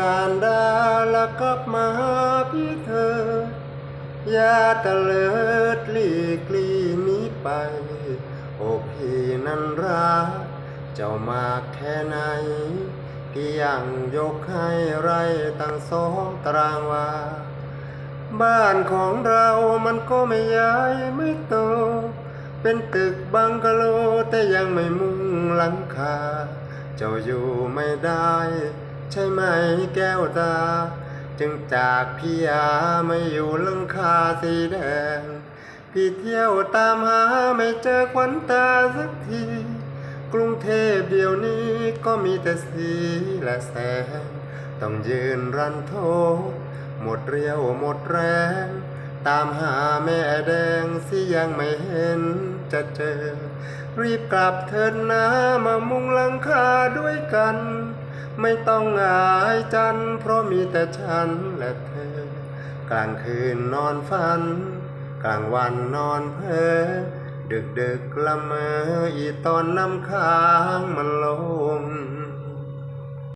การดาล้วกลับมาหาพี่เธอ อย่าตะเลิดลีกลีนี้ไป โอ้พี่นั้นรักเจ้ามากแค่ไหนพี่ยังยกให้ไรตั้งสองตารางวา บ้านของเรามันก็ไม่ใหญ่ไม่โต เป็นตึกบังกะโลแต่ยังไม่มุงหลังคา เจ้าอยู่ไม่ได้ ใช่ไหมแก้วตา จึงจากพี่ยาไม่อยู่ลังคาสีแดง พี่เที่ยวตามหาไม่เจอควันตาสักที กรุงเทพเดี๋ยวนี้ก็มีแต่สีและแสง ต้องยืนรันโทหมดเรียวหมดแรง ตามหาแม่แดงสิยังไม่เห็นจะเจอ รีบกลับเถิดนะมามุงหลังคาด้วยกัน ไม่ต้องอายจัน เพราะมีแต่ฉันและเธอ กลางคืนนอนฝัน กลางวันนอนเพ้อดึกดึกละเมออีตอนน้ำค้างมันล